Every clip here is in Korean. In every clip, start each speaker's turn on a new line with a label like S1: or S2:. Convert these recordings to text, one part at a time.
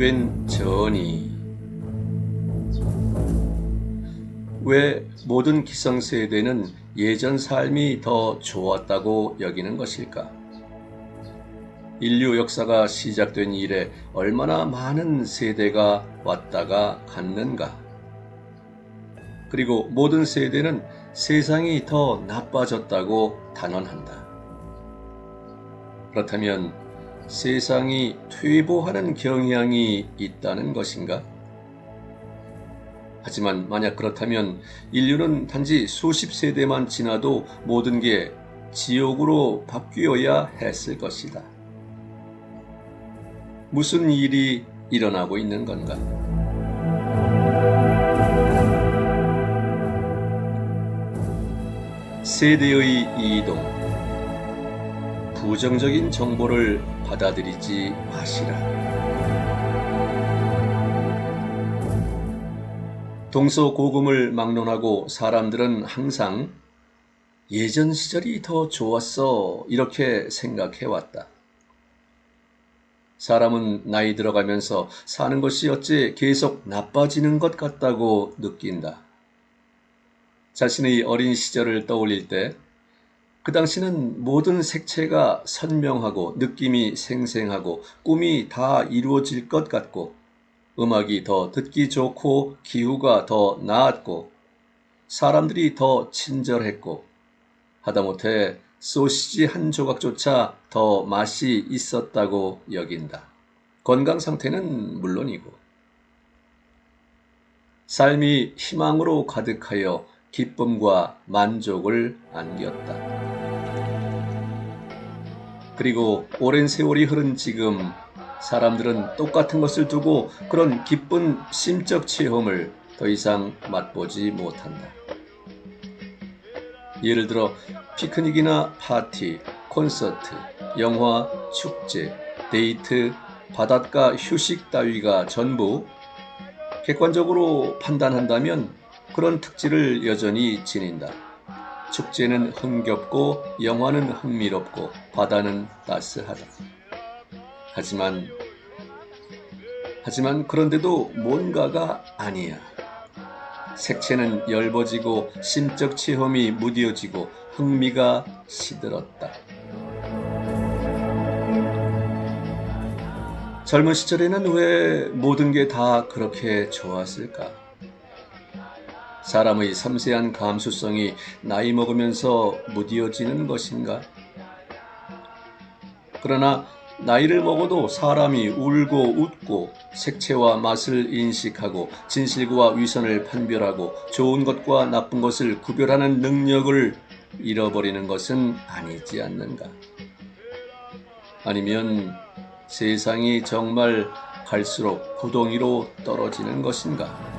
S1: 5단계 유도된 전이 왜 모든 기성세대는 예전 삶이 더 좋았다고 여기는 것일까? 인류 역사가 시작된 이래 얼마나 많은 세대가 왔다가 갔는가? 그리고 모든 세대는 세상이 더 나빠졌다고 단언한다. 그렇다면 세상이 퇴보하는 경향이 있다는 것인가? 하지만 만약 그렇다면 인류는 단지 수십 세대만 지나도 모든 게 지옥으로 바뀌어야 했을 것이다. 무슨 일이 일어나고 있는 건가? 세대의 이동. 부정적인 정보를 받아들이지 마시라. 동서 고금을 막론하고 사람들은 항상 예전 시절이 더 좋았어 이렇게 생각해 왔다. 사람은 나이 들어가면서 사는 것이 어째 계속 나빠지는 것 같다고 느낀다. 자신의 어린 시절을 떠올릴 때 그 당시는 모든 색채가 선명하고 느낌이 생생하고 꿈이 다 이루어질 것 같고 음악이 더 듣기 좋고 기후가 더 나았고 사람들이 더 친절했고 하다못해 소시지 한 조각조차 더 맛이 있었다고 여긴다. 건강 상태는 물론이고 삶이 희망으로 가득하여 기쁨과 만족을 안겼다. 그리고 오랜 세월이 흐른 지금 사람들은 똑같은 것을 두고 그런 기쁜 심적 체험을 더 이상 맛보지 못한다. 예를 들어 피크닉이나 파티, 콘서트, 영화, 축제, 데이트, 바닷가 휴식 따위가 전부 객관적으로 판단한다면 그런 특질을 여전히 지닌다. 축제는 흥겹고 영화는 흥미롭고 바다는 따스하다. 하지만 하지만 그런데도 뭔가가 아니야. 색채는 엷어지고 심적 체험이 무뎌지고 흥미가 시들었다. 젊은 시절에는 왜 모든 게 다 그렇게 좋았을까? 사람의 섬세한 감수성이 나이 먹으면서 무뎌지는 것인가? 그러나 나이를 먹어도 사람이 울고 웃고 색채와 맛을 인식하고 진실과 위선을 판별하고 좋은 것과 나쁜 것을 구별하는 능력을 잃어버리는 것은 아니지 않는가? 아니면 세상이 정말 갈수록 구덩이로 떨어지는 것인가?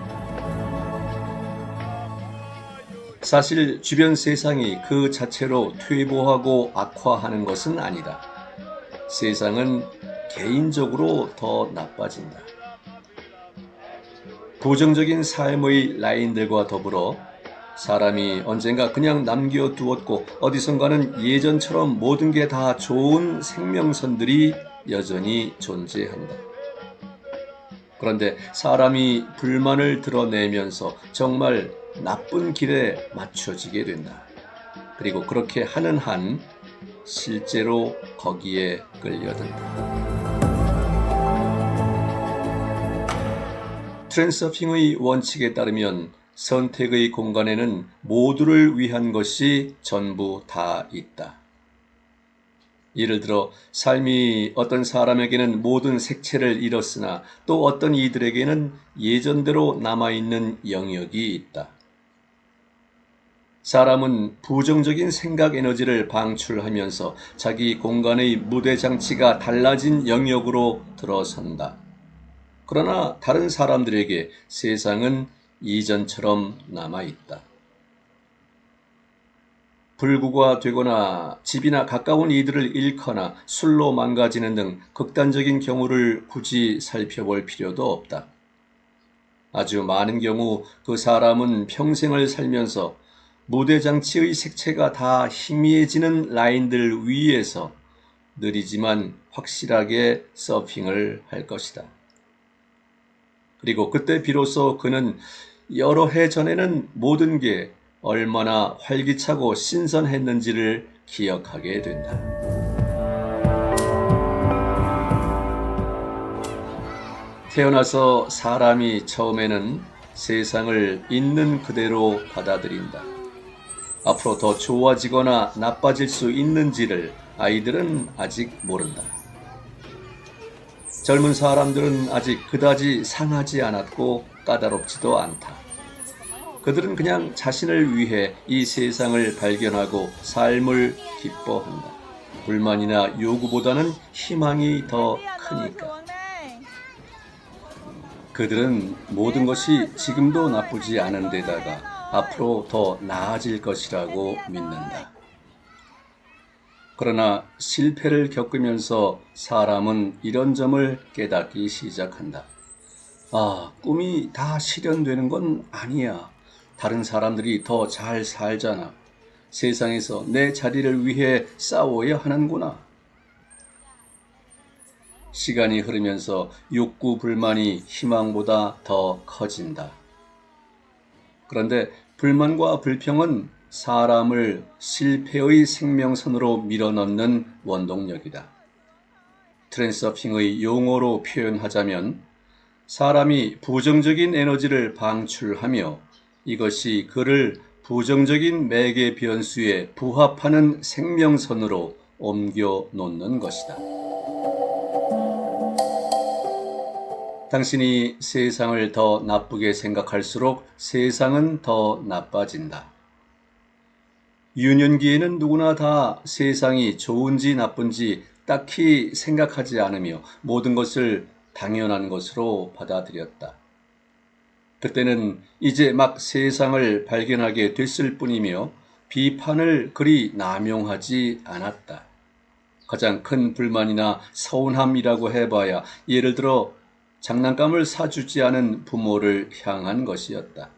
S1: 사실 주변 세상이 그 자체로 퇴보하고 악화하는 것은 아니다. 세상은 개인적으로 더 나빠진다. 부정적인 삶의 라인들과 더불어 사람이 언젠가 그냥 남겨두었고 어디선가는 예전처럼 모든 게 다 좋은 생명선들이 여전히 존재한다. 그런데 사람이 불만을 드러내면서 정말 나쁜 길에 맞춰지게 된다. 그리고 그렇게 하는 한 실제로 거기에 끌려든다. 트랜서핑의 원칙에 따르면 선택의 공간에는 모두를 위한 것이 전부 다 있다. 예를 들어 삶이 어떤 사람에게는 모든 색채를 잃었으나 또 어떤 이들에게는 예전대로 남아있는 영역이 있다. 사람은 부정적인 생각 에너지를 방출하면서 자기 공간의 무대 장치가 달라진 영역으로 들어선다. 그러나 다른 사람들에게 세상은 이전처럼 남아있다. 불구가 되거나 집이나 가까운 이들을 잃거나 술로 망가지는 등 극단적인 경우를 굳이 살펴볼 필요도 없다. 아주 많은 경우 그 사람은 평생을 살면서 무대장치의 색채가 다 희미해지는 라인들 위에서 느리지만 확실하게 서핑을 할 것이다. 그리고 그때 비로소 그는 여러 해 전에는 모든 게 얼마나 활기차고 신선했는지를 기억하게 된다. 태어나서 사람이 처음에는 세상을 있는 그대로 받아들인다. 앞으로 더 좋아지거나 나빠질 수 있는지를 아이들은 아직 모른다. 젊은 사람들은 아직 그다지 상하지 않았고 까다롭지도 않다. 그들은 그냥 자신을 위해 이 세상을 발견하고 삶을 기뻐한다. 불만이나 요구보다는 희망이 더 크니까. 그들은 모든 것이 지금도 나쁘지 않은 데다가 앞으로 더 나아질 것이라고 믿는다. 그러나 실패를 겪으면서 사람은 이런 점을 깨닫기 시작한다. 아, 꿈이 다 실현되는 건 아니야. 다른 사람들이 더 잘 살잖아. 세상에서 내 자리를 위해 싸워야 하는구나. 시간이 흐르면서 욕구 불만이 희망보다 더 커진다. 그런데 불만과 불평은 사람을 실패의 생명선으로 밀어넣는 원동력이다. 트랜서핑의 용어로 표현하자면 사람이 부정적인 에너지를 방출하며 이것이 그를 부정적인 매개 변수에 부합하는 생명선으로 옮겨 놓는 것이다. 당신이 세상을 더 나쁘게 생각할수록 세상은 더 나빠진다. 유년기에는 누구나 다 세상이 좋은지 나쁜지 딱히 생각하지 않으며 모든 것을 당연한 것으로 받아들였다. 그때는 이제 막 세상을 발견하게 됐을 뿐이며 비판을 그리 남용하지 않았다. 가장 큰 불만이나 서운함이라고 해봐야 예를 들어 장난감을 사주지 않은 부모를 향한 것이었다.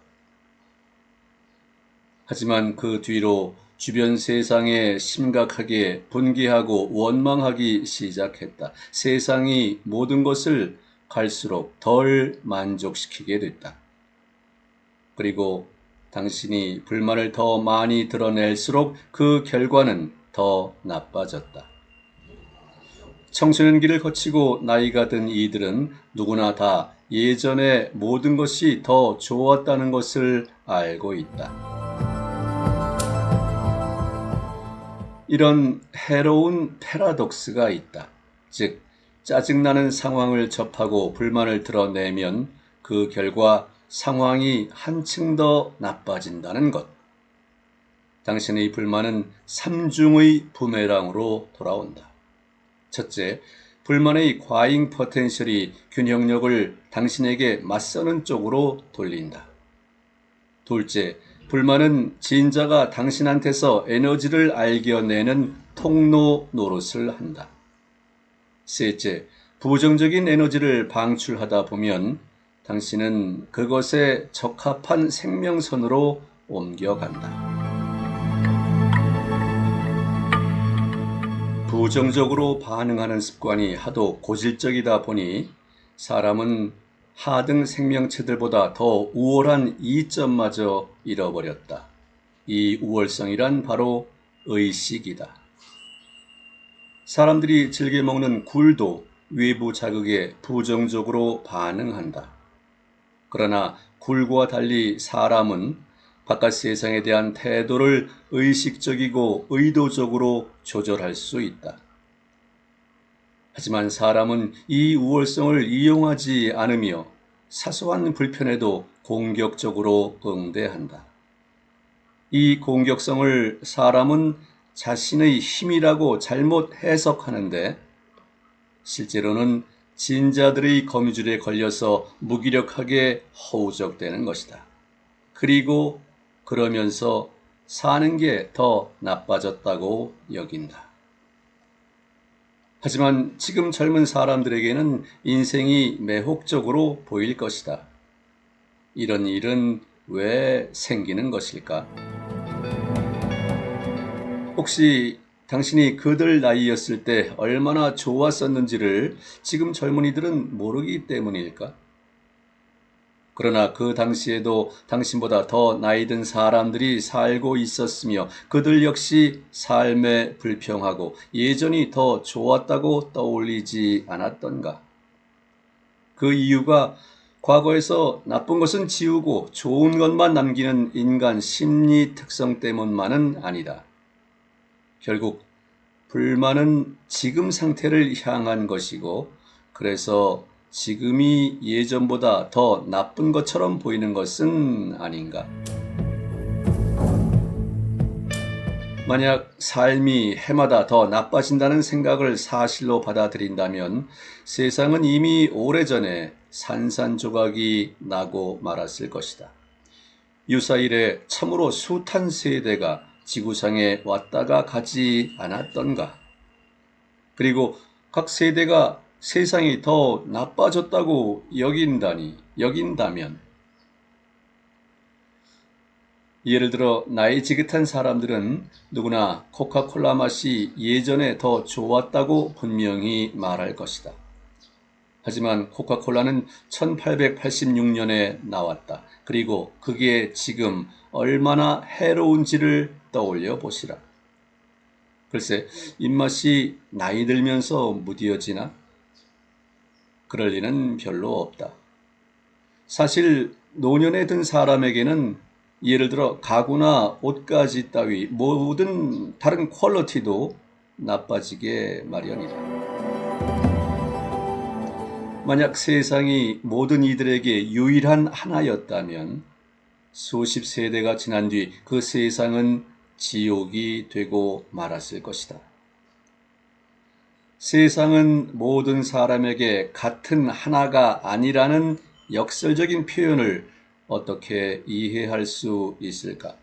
S1: 하지만 그 뒤로 주변 세상에 심각하게 분개하고 원망하기 시작했다. 세상이 모든 것을 갈수록 덜 만족시키게 됐다. 그리고 당신이 불만을 더 많이 드러낼수록 그 결과는 더 나빠졌다. 청소년기를 거치고 나이가 든 이들은 누구나 다 예전에 모든 것이 더 좋았다는 것을 알고 있다. 이런 해로운 패러독스가 있다. 즉, 짜증나는 상황을 접하고 불만을 드러내면 그 결과 상황이 한층 더 나빠진다는 것. 당신의 불만은 삼중의 부메랑으로 돌아온다. 첫째, 불만의 과잉 포텐셜이 균형력을 당신에게 맞서는 쪽으로 돌린다. 둘째, 불만은 진자가 당신한테서 에너지를 알겨내는 통로 노릇을 한다. 셋째, 부정적인 에너지를 방출하다 보면 당신은 그것에 적합한 생명선으로 옮겨간다. 부정적으로 반응하는 습관이 하도 고질적이다 보니 사람은 하등 생명체들보다 더 우월한 이점마저 잃어버렸다. 이 우월성이란 바로 의식이다. 사람들이 즐겨 먹는 굴도 외부 자극에 부정적으로 반응한다. 그러나 굴과 달리 사람은 바깥 세상에 대한 태도를 의식적이고 의도적으로 조절할 수 있다. 하지만 사람은 이 우월성을 이용하지 않으며 사소한 불편에도 공격적으로 응대한다. 이 공격성을 사람은 자신의 힘이라고 잘못 해석하는데 실제로는 진자들의 거미줄에 걸려서 무기력하게 허우적대는 것이다. 그리고 그러면서 사는 게 더 나빠졌다고 여긴다. 하지만 지금 젊은 사람들에게는 인생이 매혹적으로 보일 것이다. 이런 일은 왜 생기는 것일까? 혹시 당신이 그들 나이였을 때 얼마나 좋았었는지를 지금 젊은이들은 모르기 때문일까? 그러나 그 당시에도 당신보다 더 나이 든 사람들이 살고 있었으며 그들 역시 삶에 불평하고 예전이 더 좋았다고 떠올리지 않았던가? 그 이유가 과거에서 나쁜 것은 지우고 좋은 것만 남기는 인간 심리 특성 때문만은 아니다. 결국 불만은 지금 상태를 향한 것이고 그래서 지금이 예전보다 더 나쁜 것처럼 보이는 것은 아닌가. 만약 삶이 해마다 더 나빠진다는 생각을 사실로 받아들인다면 세상은 이미 오래전에 산산조각이 나고 말았을 것이다. 유사일에 참으로 숱한 세대가 지구상에 왔다가 가지 않았던가. 그리고 각 세대가 세상이 더 나빠졌다고 여긴다니, 여긴다면, 예를 들어 나이 지긋한 사람들은 누구나 코카콜라 맛이 예전에 더 좋았다고 분명히 말할 것이다. 하지만 코카콜라는 1886년에 나왔다. 그리고 그게 지금 얼마나 해로운지를 떠올려 보시라. 글쎄, 입맛이 나이 들면서 무디어지나? 그럴 리는 별로 없다. 사실 노년에 든 사람에게는 예를 들어 가구나 옷가지 따위 모든 다른 퀄리티도 나빠지게 마련이다. 만약 세상이 모든 이들에게 유일한 하나였다면 수십 세대가 지난 뒤 그 세상은 지옥이 되고 말았을 것이다. 세상은 모든 사람에게 같은 하나가 아니라는 역설적인 표현을 어떻게 이해할 수 있을까?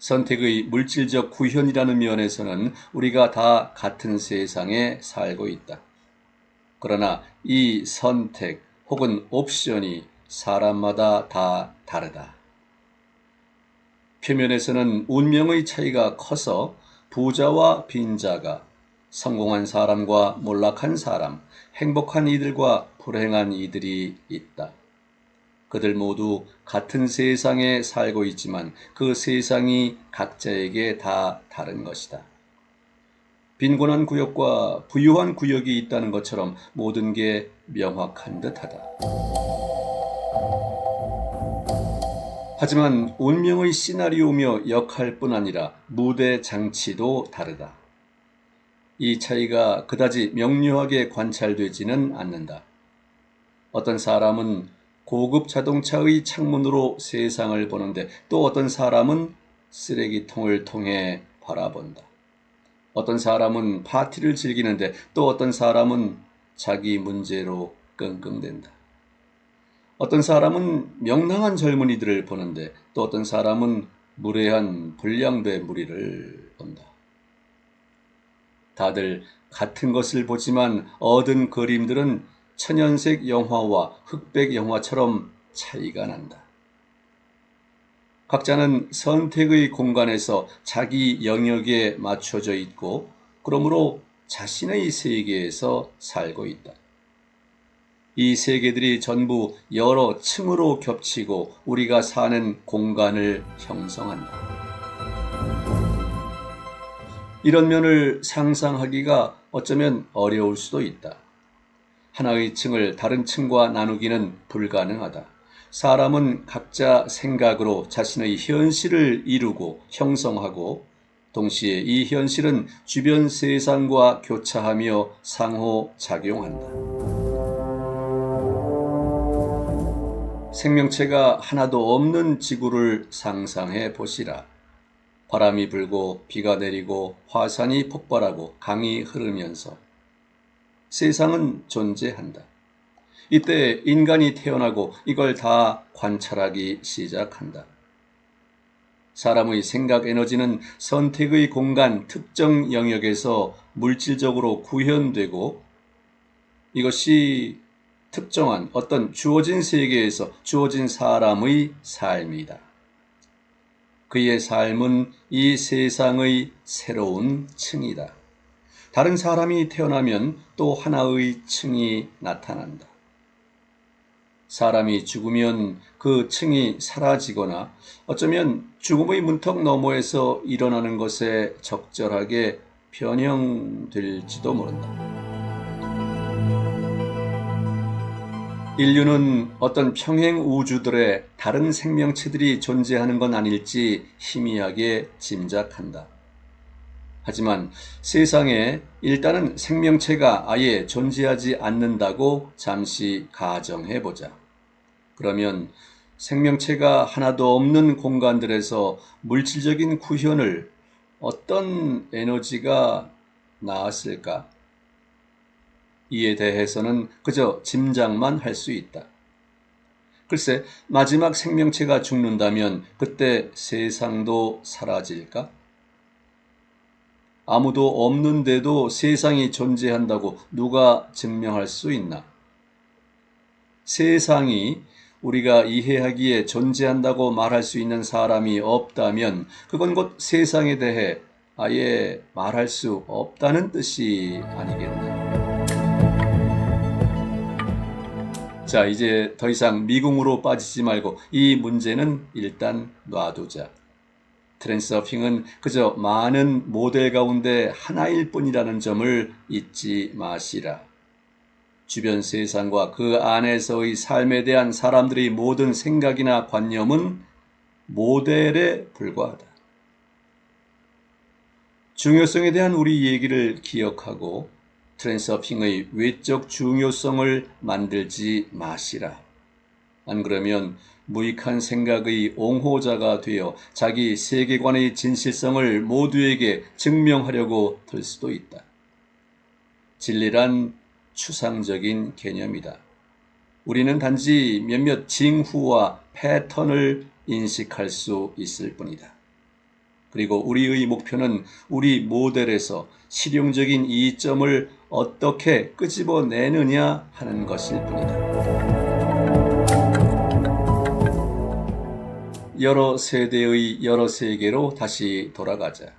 S1: 선택의 물질적 구현이라는 면에서는 우리가 다 같은 세상에 살고 있다. 그러나 이 선택 혹은 옵션이 사람마다 다 다르다. 표면에서는 운명의 차이가 커서 부자와 빈자가 성공한 사람과 몰락한 사람, 행복한 이들과 불행한 이들이 있다. 그들 모두 같은 세상에 살고 있지만 그 세상이 각자에게 다 다른 것이다. 빈곤한 구역과 부유한 구역이 있다는 것처럼 모든 게 명확한 듯하다. 하지만 운명의 시나리오며 역할뿐 아니라 무대 장치도 다르다. 이 차이가 그다지 명료하게 관찰되지는 않는다. 어떤 사람은 고급 자동차의 창문으로 세상을 보는데 또 어떤 사람은 쓰레기통을 통해 바라본다. 어떤 사람은 파티를 즐기는데 또 어떤 사람은 자기 문제로 끙끙댄다. 어떤 사람은 명랑한 젊은이들을 보는데 또 어떤 사람은 무례한 불량배 무리를 본다. 다들 같은 것을 보지만 얻은 그림들은 천연색 영화와 흑백 영화처럼 차이가 난다. 각자는 선택의 공간에서 자기 영역에 맞춰져 있고, 그러므로 자신의 세계에서 살고 있다. 이 세계들이 전부 여러 층으로 겹치고 우리가 사는 공간을 형성한다. 이런 면을 상상하기가 어쩌면 어려울 수도 있다. 하나의 층을 다른 층과 나누기는 불가능하다. 사람은 각자 생각으로 자신의 현실을 이루고 형성하고 동시에 이 현실은 주변 세상과 교차하며 상호 작용한다. 생명체가 하나도 없는 지구를 상상해 보시라. 바람이 불고 비가 내리고 화산이 폭발하고 강이 흐르면서 세상은 존재한다. 이때 인간이 태어나고 이걸 다 관찰하기 시작한다. 사람의 생각 에너지는 선택의 공간 특정 영역에서 물질적으로 구현되고 이것이 특정한 어떤 주어진 세계에서 주어진 사람의 삶이다. 그의 삶은 이 세상의 새로운 층이다. 다른 사람이 태어나면 또 하나의 층이 나타난다. 사람이 죽으면 그 층이 사라지거나 어쩌면 죽음의 문턱 너머에서 일어나는 것에 적절하게 변형될지도 모른다. 인류는 어떤 평행 우주들의 다른 생명체들이 존재하는 건 아닐지 희미하게 짐작한다. 하지만 세상에 일단은 생명체가 아예 존재하지 않는다고 잠시 가정해 보자. 그러면 생명체가 하나도 없는 공간들에서 물질적인 구현을 어떤 에너지가 나왔을까? 이에 대해서는 그저 짐작만 할 수 있다. 글쎄, 마지막 생명체가 죽는다면 그때 세상도 사라질까? 아무도 없는데도 세상이 존재한다고 누가 증명할 수 있나? 세상이 우리가 이해하기에 존재한다고 말할 수 있는 사람이 없다면 그건 곧 세상에 대해 아예 말할 수 없다는 뜻이 아니겠나. 자, 이제 더 이상 미궁으로 빠지지 말고 이 문제는 일단 놔두자. 트랜서핑은 그저 많은 모델 가운데 하나일 뿐이라는 점을 잊지 마시라. 주변 세상과 그 안에서의 삶에 대한 사람들의 모든 생각이나 관념은 모델에 불과하다. 중요성에 대한 우리 얘기를 기억하고 트랜서핑의 외적 중요성을 만들지 마시라. 안 그러면 무익한 생각의 옹호자가 되어 자기 세계관의 진실성을 모두에게 증명하려고 들 수도 있다. 진리란 추상적인 개념이다. 우리는 단지 몇몇 징후와 패턴을 인식할 수 있을 뿐이다. 그리고 우리의 목표는 우리 모델에서 실용적인 이점을 어떻게 끄집어내느냐 하는 것일 뿐이다. 여러 세대의 여러 세계로 다시 돌아가자.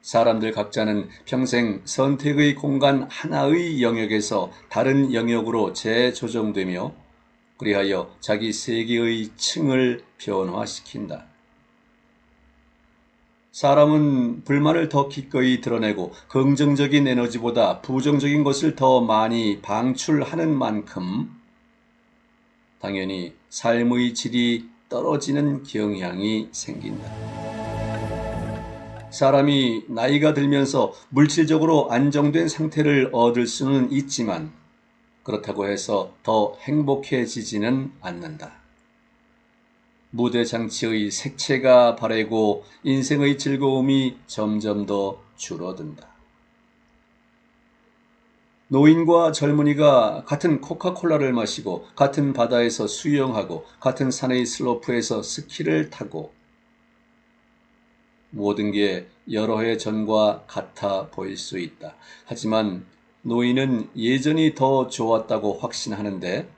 S1: 사람들 각자는 평생 선택의 공간 하나의 영역에서 다른 영역으로 재조정되며 그리하여 자기 세계의 층을 변화시킨다. 사람은 불만을 더 기꺼이 드러내고 긍정적인 에너지보다 부정적인 것을 더 많이 방출하는 만큼 당연히 삶의 질이 떨어지는 경향이 생긴다. 사람이 나이가 들면서 물질적으로 안정된 상태를 얻을 수는 있지만 그렇다고 해서 더 행복해지지는 않는다. 무대 장치의 색채가 바래고 인생의 즐거움이 점점 더 줄어든다. 노인과 젊은이가 같은 코카콜라를 마시고 같은 바다에서 수영하고 같은 산의 슬로프에서 스키를 타고 모든 게 여러 해 전과 같아 보일 수 있다. 하지만 노인은 예전이 더 좋았다고 확신하는데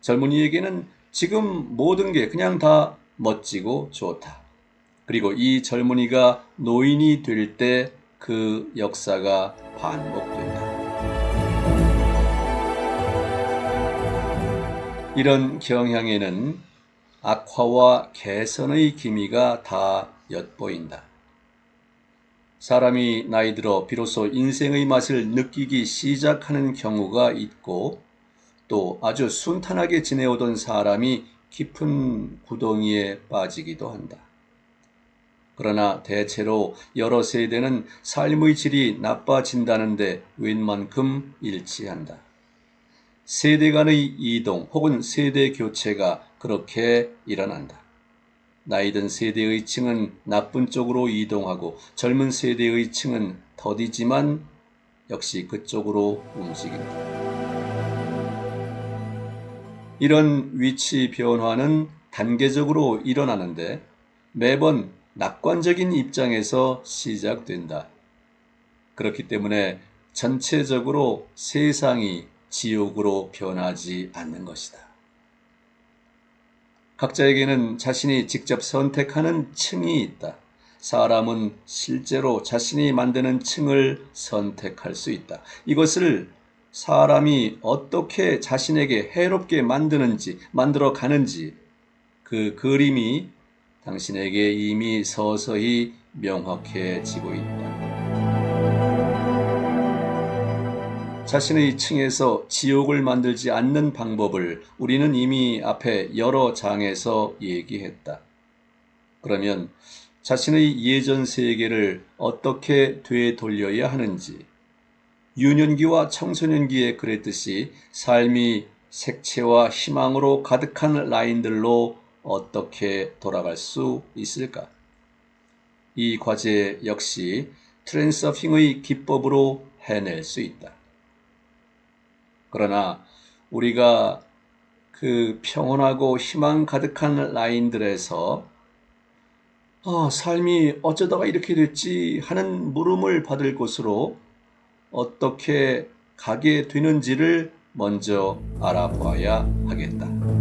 S1: 젊은이에게는 지금 모든 게 그냥 다 멋지고 좋다. 그리고 이 젊은이가 노인이 될 때 그 역사가 반복된다. 이런 경향에는 악화와 개선의 기미가 다 엿보인다. 사람이 나이 들어 비로소 인생의 맛을 느끼기 시작하는 경우가 있고 또 아주 순탄하게 지내오던 사람이 깊은 구덩이에 빠지기도 한다. 그러나 대체로 여러 세대는 삶의 질이 나빠진다는데 웬만큼 일치한다. 세대 간의 이동 혹은 세대 교체가 그렇게 일어난다. 나이든 세대의 층은 나쁜 쪽으로 이동하고 젊은 세대의 층은 더디지만 역시 그쪽으로 움직인다. 이런 위치 변화는 단계적으로 일어나는데 매번 낙관적인 입장에서 시작된다. 그렇기 때문에 전체적으로 세상이 지옥으로 변하지 않는 것이다. 각자에게는 자신이 직접 선택하는 층이 있다. 사람은 실제로 자신이 만드는 층을 선택할 수 있다. 이것을 사람이 어떻게 자신에게 해롭게 만드는지, 만들어 가는지 그 그림이 당신에게 이미 서서히 명확해지고 있다. 자신의 층에서 지옥을 만들지 않는 방법을 우리는 이미 앞에 여러 장에서 얘기했다. 그러면 자신의 예전 세계를 어떻게 되돌려야 하는지, 유년기와 청소년기에 그랬듯이 삶이 색채와 희망으로 가득한 라인들로 어떻게 돌아갈 수 있을까? 이 과제 역시 트랜서핑의 기법으로 해낼 수 있다. 그러나 우리가 그 평온하고 희망 가득한 라인들에서 아, 삶이 어쩌다가 이렇게 됐지 하는 물음을 받을 곳으로 어떻게 가게 되는지를 먼저 알아봐야 하겠다.